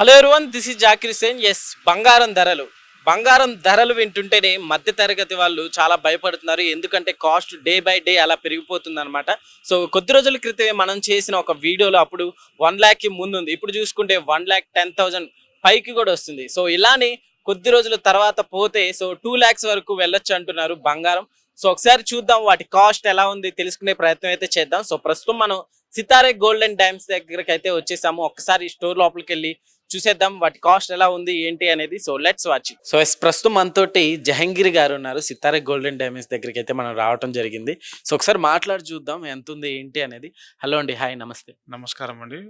Hello everyone this is Zakir Sen yes బంగారం ధరలు. బంగారం ధరలు వింటుంటేనే మధ్య తరగతి వాళ్ళు చాలా భయపడుతున్నారు. ఎందుకంటే కాస్ట్ డే బై డే అలా పెరిగిపోతుంది అనమాట సో కొద్ది రోజుల క్రితమే మనం చేసిన ఒక వీడియోలో అప్పుడు వన్ ల్యాక్కి ముందుంది. ఇప్పుడు చూసుకుంటే వన్ ల్యాక్ టెన్ థౌజండ్ పైకి కూడా వస్తుంది. సో ఇలానే కొద్ది రోజుల తర్వాత పోతే సో టూ ల్యాక్స్ వరకు వెళ్ళొచ్చు అంటున్నారు బంగారం. సో ఒకసారి చూద్దాం వాటి కాస్ట్ ఎలా ఉంది తెలుసుకునే ప్రయత్నం అయితే చేద్దాం. సో ప్రస్తుతం మనం సితారే గోల్డెన్ డైమ్స్ దగ్గరికి అయితే వచ్చేసాము. ఒకసారి స్టోర్ లోపలికి వెళ్ళి చూసేద్దాం వాటి కాస్ట్ ఎలా ఉంది ఏంటి అనేది. సో లెట్స్ వాచ్ సో ఎస్ ప్రస్తుతం మనతోటి జహంగీర్ గారు ఉన్నారు. సితారే గోల్డెన్ డైమండ్స్ దగ్గరికి అయితే మనం రావటం జరిగింది. సో ఒకసారి మాట్లాడి చూద్దాం ఎంత ఉంది ఏంటి అనేది. హలో అండి హాయ్ నమస్తే. నమస్కారం అండి.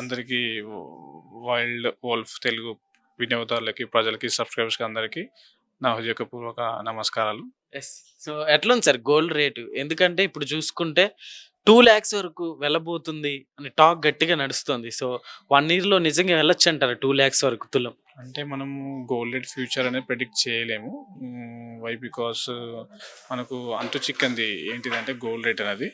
అందరికీ వైల్డ్ వోల్ఫ్ తెలుగు వినియోగదారులకి ప్రజలకి సబ్స్క్రైబర్స్కి అందరికీ నా హృదయపూర్వక నమస్కారాలు. ఎస్ సో ఎట్లా ఉంది సార్ గోల్డ్ రేటు ఎందుకంటే ఇప్పుడు చూసుకుంటే టూ ల్యాక్స్ వరకు వెళ్ళబోతుంది అని టాక్ గట్టిగా నడుస్తుంది. సో వన్ ఇయర్లో నిజంగా వెళ్ళొచ్చు అంటారు టూ ల్యాక్స్ వరకు తులం? అంటే మనము గోల్డ్ రేట్ ఫ్యూచర్ అనేది ప్రెడిక్ట్ చేయలేము. వై బికాస్ మనకు అంతు చిక్కంది. ఏంటిదంటే గోల్డ్ రేట్ అనేది.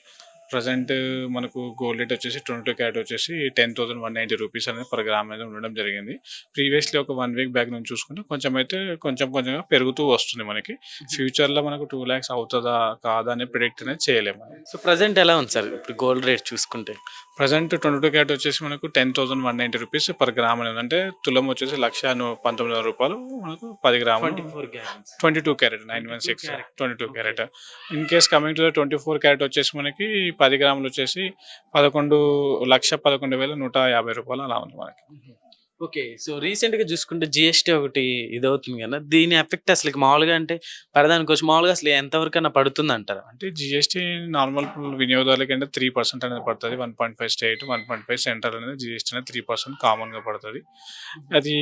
ప్రజెంట్ మనకు గోల్డ్ రేట్ వచ్చేసి ట్వంటీ టూ క్యారెట్ వచ్చేసి ten thousand one ninety rupees అనేది పర్ గ్రామ్ అనేది ఉండడం జరిగింది. ప్రీవియస్లీ ఒక వన్ వీక్ బ్యాక్ నుంచి చూసుకుంటే కొంచెం అయితే కొంచెం కొంచెంగా పెరుగుతూ వస్తుంది మనకి. ఫ్యూచర్లో మనకు టూ ల్యాక్స్ అవుతుందా కాదా అని ప్రిడిక్ట్ అనేది చేయలేము సో ప్రజెంట్ ఎలా ఉంది సార్? ఇప్పుడు గోల్డ్ రేట్ చూసుకుంటే ప్రజెంట్ ట్వంటీ టూ క్యారెట్ వచ్చేసి మనకు ten thousand one ninety rupees per gram అనేది అంటే తులం వచ్చేసి లక్ష పంతొమ్మిది వందల రూపాయలు మనకు పది గ్రాములు twenty two carat nine one six. Twenty two carat. In case coming to twenty four carat వచ్చేసి మనకి పది గ్రాములు వచ్చేసి పదకొండు లక్ష పదకొండు వేల నూట యాభై రూపాయలు అలా ఉంది మనకి. ఓకే సో రీసెంట్గా చూసుకుంటే జిఎస్టీ ఒకటి ఇది అవుతుంది కదా దీని ఎఫెక్ట్ అసలు మామూలుగా అంటే పరదానికి వచ్చి మామూలుగా అసలు ఎంతవరకన్నా పడుతుంది అంటారా అంటే జిఎస్టీ నార్మల్ వినియోగదారులకి అంటే త్రీ పర్సెంట్ అనేది పడుతుంది. One point five state one point five central అనేది జిఎస్టీ అనేది త్రీ పర్సెంట్ కామన్గా పడుతుంది. అది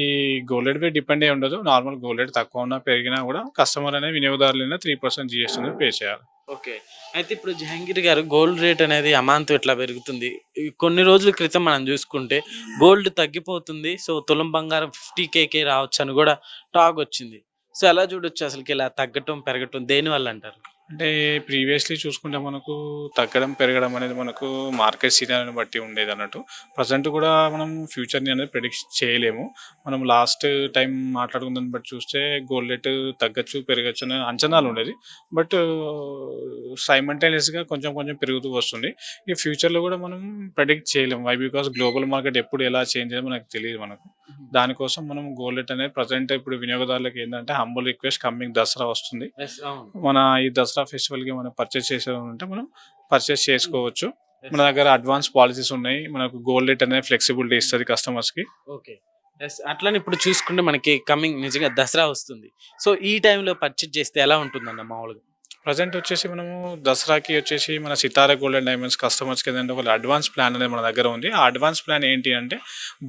గోల్డ్ రేట్ పై డిపెండ్ అయి ఉండదు. నార్మల్ గోల్డ్ రేట్ తక్కువ ఉన్నా పెరిగినా కూడా కస్టమర్ అనేది వినియోగదారులైనా త్రీ పర్సెంట్ జిఎస్టీ అనేది పే చేయాలి. ఓకే. అయితే ఇప్పుడు జహాంగీర్ గారు గోల్డ్ రేట్ అనేది అమాంతం ఇట్లా పెరుగుతుంది? కొన్ని రోజుల క్రితం మనం చూసుకుంటే గోల్డ్ తగ్గిపోతుంది. సో తులం బంగారం ఫిఫ్టీ కేకే రావచ్చు అని కూడా టాక్ వచ్చింది. సో ఎలా చూడొచ్చు అసలుకి ఇలా తగ్గటం పెరగటం దేని వల్ల అంటారు? అంటే ప్రీవియస్లీ చూసుకుంటే మనకు తగ్గడం పెరగడం అనేది మనకు మార్కెట్ సీజన్ బట్టి ఉండేది అన్నట్టు. ప్రజెంట్ కూడా మనం ఫ్యూచర్ని అనేది ప్రెడిక్ట్ చేయలేము. మనం లాస్ట్ టైం మాట్లాడుకుందని బట్టి చూస్తే గోల్డ్ రేట్ తగ్గచ్చు పెరగచ్చు అనే అంచనాలు ఉండేది. బట్ సైమంటైనియస్గా కొంచెం కొంచెం పెరుగుతూ వస్తుంది. ఈ ఫ్యూచర్లో కూడా మనం ప్రెడిక్ట్ చేయలేము. వై బికాస్ గ్లోబల్ మార్కెట్ ఎప్పుడు ఎలా చేంజ్ అయ్యేది మనకు తెలియదు మనకు. దానికోసం మనం గోల్డ్ రేట్ అనేది ప్రజెంట్ ఇప్పుడు వినియోగదారులకు ఏంటంటే హంబుల్ రిక్వెస్ట్ కమ్మింగ్ దసరా వస్తుంది. మన ఈ దసరా ఫెస్టివల్కి మనం పర్చేస్ చేసేదంటే మనం పర్చేస్ చేసుకోవచ్చు. మన దగ్గర అడ్వాన్స్ పాలసీస్ ఉన్నాయి. మనకు గోల్డ్ రేట్ అనేది ఫ్లెక్సిబిలిటీ ఇస్తుంది కస్టమర్స్కి. ఓకే ఎస్ అట్లనే ఇప్పుడు చూసుకుంటే మనకి కమింగ్ నిజంగా దసరా వస్తుంది. సో ఈ టైంలో పర్చేజ్ చేస్తే ఎలా ఉంటుందన్న మామూలుగా? ప్రజెంట్ వచ్చేసి మనము దసరాకి వచ్చేసి మన సితార గోల్డ్ అండ్ డైమండ్స్ కస్టమర్స్కి ఏంటంటే ఒక అడ్వాన్స్ ప్లాన్ అనేది మన దగ్గర ఉంది. ఆ అడ్వాన్స్ ప్లాన్ ఏంటి అంటే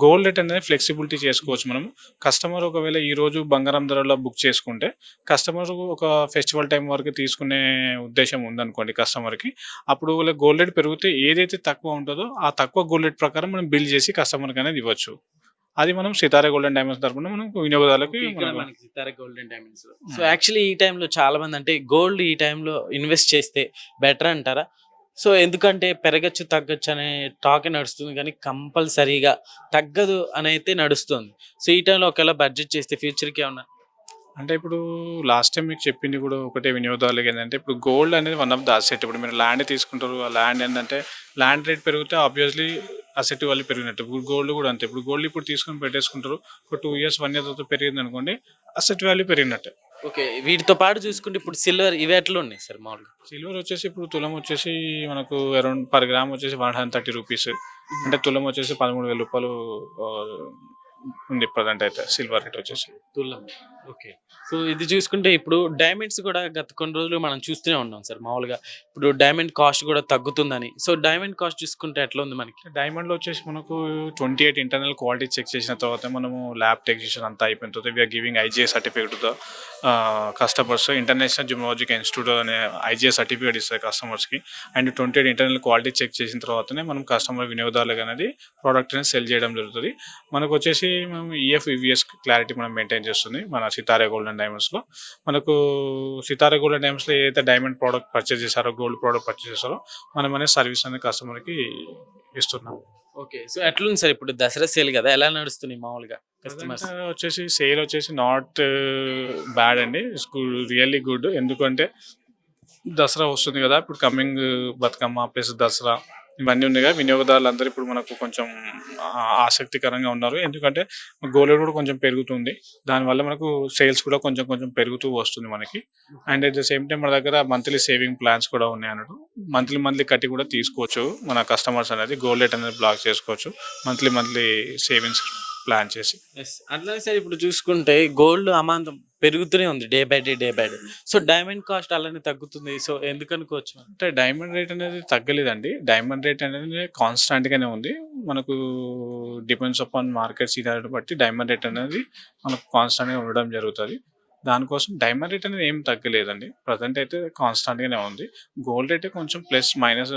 గోల్డ్ రేట్ అనేది ఫ్లెక్సిబిలిటీ చేసుకోవచ్చు మనం కస్టమర్ ఒకవేళ ఈరోజు బంగారం ధరలో బుక్ చేసుకుంటే కస్టమర్ ఒక ఫెస్టివల్ టైం వరకు తీసుకునే ఉద్దేశం ఉందనుకోండి కస్టమర్కి అప్పుడు వాళ్ళ గోల్డ్ రేట్ పెరిగితే ఏదైతే తక్కువ ఉంటుందో ఆ తక్కువ గోల్డ్ రేట్ ప్రకారం మనం బిల్ చేసి కస్టమర్కి అనేది ఇవ్వచ్చు. అది మనం సితారా గోల్డ్ అండ్ డైమండ్స్ తరపున మనం వినియోగదారులకి మనకి Sitara golden diamonds so actually ఈ టైంలో చాలా మంది అంటే గోల్డ్ ఈ టైంలో ఇన్వెస్ట్ చేస్తే బెటర్ అంటారా? సో ఎందుకంటే పెరగచ్చు తగ్గచ్చు అనే టాక్ నడుస్తుంది కానీ కంపల్సరీగా తగ్గదు అని అయితే నడుస్తుంది. సో ఈ టైంలో ఒకవేళ బడ్జెట్ చేస్తే ఫ్యూచర్కి ఏమన్నా? అంటే ఇప్పుడు లాస్ట్ టైం మీకు చెప్పింది కూడా ఒకటే వినియోగదారులకి ఏంటంటే ఇప్పుడు గోల్డ్ అనేది వన్ ఆఫ్ ద అసెట్ ఇప్పుడు మీరు ల్యాండ్ తీసుకుంటారు ఆ ల్యాండ్ ఏంటంటే ల్యాండ్ రేట్ పెరిగితే ఆబ్వియస్లీ అసెట్ వాళ్ళు పెరిగినట్టు. ఇప్పుడు గోల్డ్ కూడా అంతే. ఇప్పుడు గోల్డ్ ఇప్పుడు తీసుకొని పెట్టేసుకుంటారు. ఒక టూ ఇయర్స్ వన్ ఇయర్ తర్వాత పెరిగింది అనుకోండి అసెట్ వాల్యూ పెరిగినట్టే. ఓకే. వీటితో పాటు చూసుకుంటే ఇప్పుడు సిల్వర్ ఇవి ఎట్లా ఉన్నాయి సార్ మామూలుగా? సిల్వర్ వచ్చేసి ఇప్పుడు తులం వచ్చేసి మనకు అరౌండ్ పర్ గ్రామ్ వచ్చేసి వన్ హండ్రెడ్ థర్టీ రూపీస్ అంటే తులం వచ్చేసి పదమూడు వేల రూపాయలు ఉంది ప్రజెంట్ అయితే సిల్వర్ రేట్ వచ్చేసి. తులం. ఓకే. సో ఇది చూసుకుంటే ఇప్పుడు డైమండ్స్ కూడా గత కొన్ని రోజులు మనం చూస్తూనే ఉన్నాం సార్ మామూలుగా. ఇప్పుడు డైమండ్ కాస్ట్ కూడా తగ్గుతుందని. సో డైమండ్ కాస్ట్ చూసుకుంటే ఎట్లా ఉంది మనకి? డైమండ్లో వచ్చేసి మనకు twenty eight internal quality check చేసిన తర్వాత మనము ల్యాబ్ టెక్నీషియన్ అంతా అయిపోయిన తర్వాత వీఆర్ గివింగ్ ఐజీఏ సర్టిఫికేట్తో కస్టమర్స్ ఇంటర్నేషనల్ జిమ్నాలజిక్ ఇన్స్టిట్యూట్ అనే ఐజీఏ సర్టిఫికేట్ ఇస్తారు కస్టమర్స్కి and twenty eight internal quality check చేసిన తర్వాతనే మనం కస్టమర్ వినియోగదారులకు అనేది ప్రోడక్ట్ అనేది సెల్ చేయడం జరుగుతుంది. మనకు వచ్చేసి మనం ఈఎఫ్ ఈవీఎస్ క్లారిటీ మనం మెయింటైన్ చేస్తుంది. మన సితారా గోల్డ్ అండ్ డైమండ్స్లో మనకు సితారా గోల్డ్ అండ్ డైమండ్స్లో ఏదైతే డైమండ్ ప్రోడక్ట్ పర్చేస్ చేశారో గోల్డ్ ప్రోడక్ట్ పర్చేస్ చేశారో మనం అనేది సర్వీస్ అనేది కస్టమర్కి ఇస్తున్నాం. ఓకే. సో ఎట్లుంది సార్ ఇప్పుడు దసరా సేల్ కదా? ఎలా నడుస్తుంది మామూలుగా కస్టమర్స్? వచ్చేసి సేల్ వచ్చేసి నాట్ బ్యాడ్ అండి. Really good. ఎందుకంటే దసరా వస్తుంది కదా ఇప్పుడు కమింగ్ బతుకమ్మ ప్లస్ దసరా ఇవన్నీ ఉన్నాయి కదా వినియోగదారులందరూ ఇప్పుడు మనకు కొంచెం ఆసక్తికరంగా ఉన్నారు. ఎందుకంటే గోల్డ్ కూడా కొంచెం పెరుగుతుంది. దానివల్ల మనకు సేల్స్ కూడా కొంచెం కొంచెం పెరుగుతూ వస్తుంది మనకి. And at the same time మన దగ్గర మంత్లీ సేవింగ్ ప్లాన్స్ కూడా ఉన్నాయి అన్నట్టు మంత్లీ మంత్లీ కట్టి కూడా తీసుకోవచ్చు. మన కస్టమర్స్ అనేది గోల్డ్ రేట్ అనేది బ్లాక్ చేసుకోవచ్చు. మంత్లీ మంత్లీ సేవింగ్స్ ప్లాన్ చేసి. అట్లా సార్ ఇప్పుడు చూసుకుంటే గోల్డ్ అమాంతం పెరుగుతూనే ఉంది day by day day by day. So diamond cost అలానే తగ్గుతుంది. సో ఎందుకు అనుకోవచ్చు? అంటే డైమండ్ రేట్ అనేది తగ్గలేదండి. డైమండ్ రేట్ అనేది కాన్స్టాంట్ గానే ఉంది. మనకు డిపెండ్స్ అపాన్ మార్కెట్ సీనియారిటీ బట్టి డైమండ్ రేట్ అనేది మనకు కాన్స్టాంట్గా ఉండడం జరుగుతుంది. దానికోసం డైమండ్ రేట్ అనేది ఏం తగ్గలేదండి. ప్రజెంట్ అయితే కాన్స్టాంట్ గానే ఉంది. గోల్డ్ రేట్ కొంచెం ప్లస్ మైనస్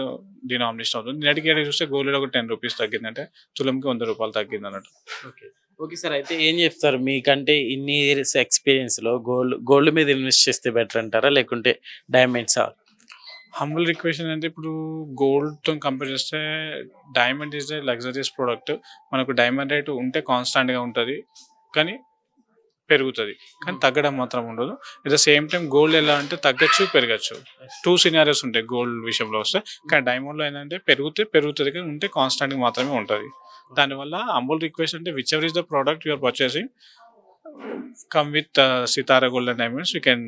డినామినేషన్ అవుతుంది. నేటికి ఏడు చూస్తే గోల్డ్ రేట్ ఒక టెన్ రూపీస్ తగ్గిందంటే తులంకి వంద రూపాయలు తగ్గింది అన్నట్టు ఓకే ఓకే సార్ అయితే ఏం చెప్తారు? మీకంటే ఇన్ని ఇయర్స్ ఎక్స్పీరియన్స్లో గోల్డ్ గోల్డ్ మీద ఇన్వెస్ట్ చేస్తే బెటర్ అంటారా? లేకుంటే డైమండ్స్ హంబుల్ రిక్వెస్ట్ అంటే ఇప్పుడు గోల్డ్తో కంపేర్ చేస్తే diamond is a luxurious product మనకు డైమండ్ రేట్ ఉంటే కాన్స్టాంట్గా ఉంటది కానీ పెరుగుతుంది. కానీ తగ్గడం మాత్రం ఉండదు. At the same time gold ఎలా అంటే తగ్గచ్చు పెరగచ్చు. టూ సినారియోస్ ఉంటాయి గోల్డ్ విషయంలో వస్తే. కానీ డైమండ్లో ఏంటంటే పెరిగితే పెరుగుతుంది కానీ ఉంటే కాన్స్టాంట్గా మాత్రమే ఉంటుంది. దానివల్ల అంబుల్ రిక్వెస్ట్ అంటే whichever is the product you're purchasing come with Sitara gold and diamonds you can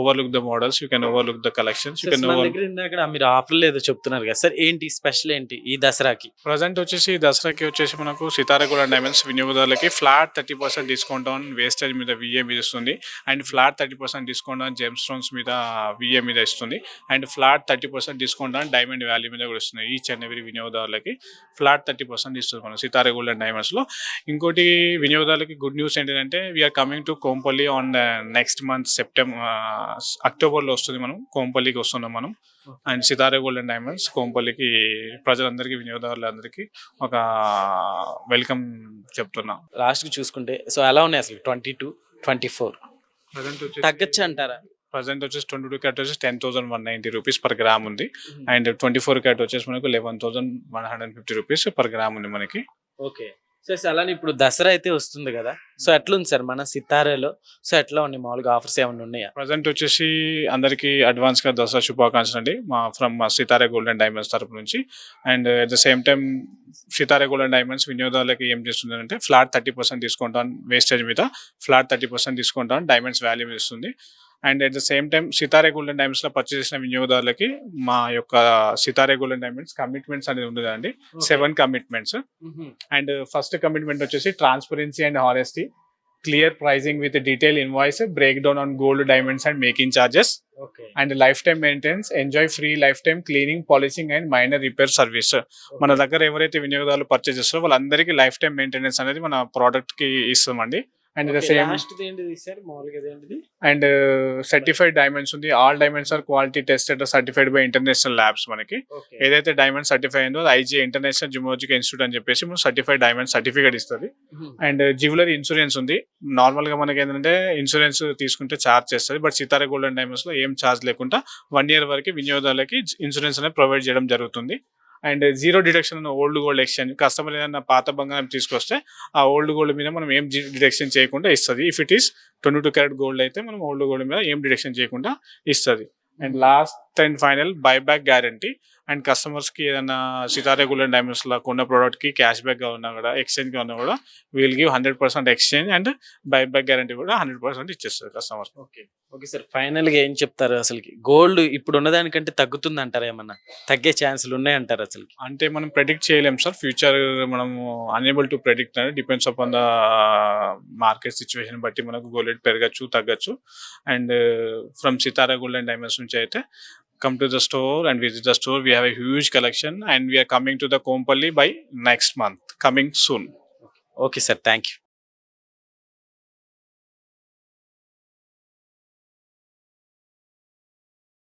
overlook the models you can overlook the collections you can ఇందాక మీరు ఆఫర్ లేదో చెప్తున్నారు కదా సార్ ఏంటి స్పెషల్ ఏంటి ఈ దసరాకి? ప్రజెంట్ వచ్చేసి దసరాకి వచ్చేసి మనకు సితారగూడ diamonds వినియోగదారులకి flat thirty percent discount on wastage మీద విఏ మీద ఇస్తుంది. And flat thirty percent discount on gemstone మీద విఏ మీద ఇస్తుంది. And flat thirty percent discount on diamond value మీద కూడా ఇస్తుంది ఈచ్ అండ్ ఎవరీ వినియోగదారులకి. ఫ్లాట్ థర్టీ పర్సెంట్ ఇస్తుంది మనం సితార గోల్డ్ అండ్ డైమండ్స్లో ఇంకోటి వినియోగదారులకి గుడ్ న్యూస్ ఏంటంటే we're coming to Kompally on next month September అక్టోబర్లో వస్తుంది మనం కోంపల్లికి వస్తున్నాం మనం. And Sitara gold and diamonds కోంపల్లికి ప్రజలందరికీ వినియోగదారులందరికీ ఒక వెల్కమ్ చెప్తున్నా. లాస్ట్కి చూసుకుంటే సో ఎలా ఉన్నాయి అసలు twenty two twenty four? Present తగ్గచ్చు అంటారా? ప్రజెంట్ వచ్చేసి ట్వంటీ టూ క్యాట్ వచ్చేసి ten thousand one ninety rupees per gram ఉంది. అండ్ ట్వంటీ ఫోర్ క్యాట్ వచ్చేసి మనకు eleven thousand one hundred fifty rupees per gram ఉంది మనకి. ఓకే. సో సార్ అలానే ఇప్పుడు దసరా అయితే వస్తుంది కదా. సో ఎట్లుంది సార్ మన సితారాలో? సో ఎట్లా ఉన్నాయి? మామూలుగా ఆఫర్స్ ఏమైనా ఉన్నాయా? ప్రజెంట్ వచ్చేసి అందరికీ అడ్వాన్స్గా దసరా శుభాకాంక్షలు అండి. మా ఫ్రమ్ మా సితారా గోల్డ్ అండ్ డైమండ్స్ తరపు నుంచి. And at the same time Sitara gold and diamonds వినియోగదారులకి ఏం చేస్తుందంటే flat thirty percent discount on wastage మీద flat thirty percent discount on diamonds value ఇస్తుంది. And at the same time Sitara gold and డైమండ్స్లో purchase చేసిన వినియోగదారులకి మా యొక్క Sitara gold and diamonds commitments అనేది ఉంది కదండి. Seven commitments and first commitment వచ్చేసి transparency and honesty clear pricing with detail invoice breakdown on gold diamonds and making charges and lifetime maintenance enjoy free lifetime cleaning polishing and minor repair service మన దగ్గర ఎవరైతే వినియోగదారులు purchase చేస్తారో వాళ్ళందరికీ life time maintenance అనేది మన ప్రోడక్ట్కి ఇస్తామండి. And the same and certified diamonds ఉంది. All diamonds are quality tested certified by international labs మనకి. ఏదైతే డైమండ్ సర్టిఫై అయిందో ఐజీ ఇంటర్నేషనల్ జిమోజిక్ ఇన్స్టిట్యూట్ అని చెప్పేసి సర్టిఫైడ్ డైమండ్ సర్టిఫికేట్ ఇస్తుంది. అండ్ జ్యువెలరీ ఇన్సూరెన్స్ ఉంది. నార్మల్గా మనకి ఏంటంటే ఇన్సూరెన్స్ తీసుకుంటే ఛార్జ్ చేస్తుంది. బట్ సితారా గోల్డ్ అండ్ డైమండ్స్లో ఏం ఛార్జ్ లేకుండా వన్ ఇయర్ వరకు వినియోగదారులకి ఇన్సూరెన్స్ అనేది ప్రొవైడ్ చేయడం జరుగుతుంది. And zero deduction old gold exchange customer ఏదైనా పాత బంగారం తీసుకొస్తే ఆ ఓల్డ్ గోల్డ్ మీద మనం ఏం డిడక్షన్ చేయకుండా ఇస్తుంది. If it is twenty two carat gold అయితే మనం ఓల్డ్ గోల్డ్ మీద ఏం డిడక్షన్ చేయకుండా ఇస్తుంది. And last and final buyback guarantee and కస్టమర్స్కి ఏదైనా సితారే గోల్డ్ అండ్ డైమండ్స్ లా కొన్న ప్రోడక్ట్కి క్యాష్ బ్యాక్గా ఉన్నా కూడా ఎక్స్చేంజ్గా ఉన్నా కూడా we'll give hundred percent exchange and buyback guarantee కూడా హండ్రెడ్ పర్సెంట్ ఇచ్చేస్తారు కస్టమర్ ఓకే. ఓకే సార్ ఫైనల్గా ఏం చెప్తారు అసలుకి? గోల్డ్ ఇప్పుడు ఉన్నదానికంటే తగ్గుతుంది అంటారా ఏమన్నా? తగ్గే ఛాన్సులు ఉన్నాయంటారు అసలుకి? అంటే మనం ప్రెడిక్ట్ చేయలేం సార్. ఫ్యూచర్ మనము అన్ఏబుల్ టు ప్రెడిక్ట్ అనేది depends upon the market situation బట్టి మనకు గోల్డ్ పెరగచ్చు తగ్గచ్చు. And from Sitara gold and diamonds నుంచి అయితే come to the store and visit the store. We have a huge collection and we are coming to the Kompally by next month, coming soon. Okay, sir. Thank you.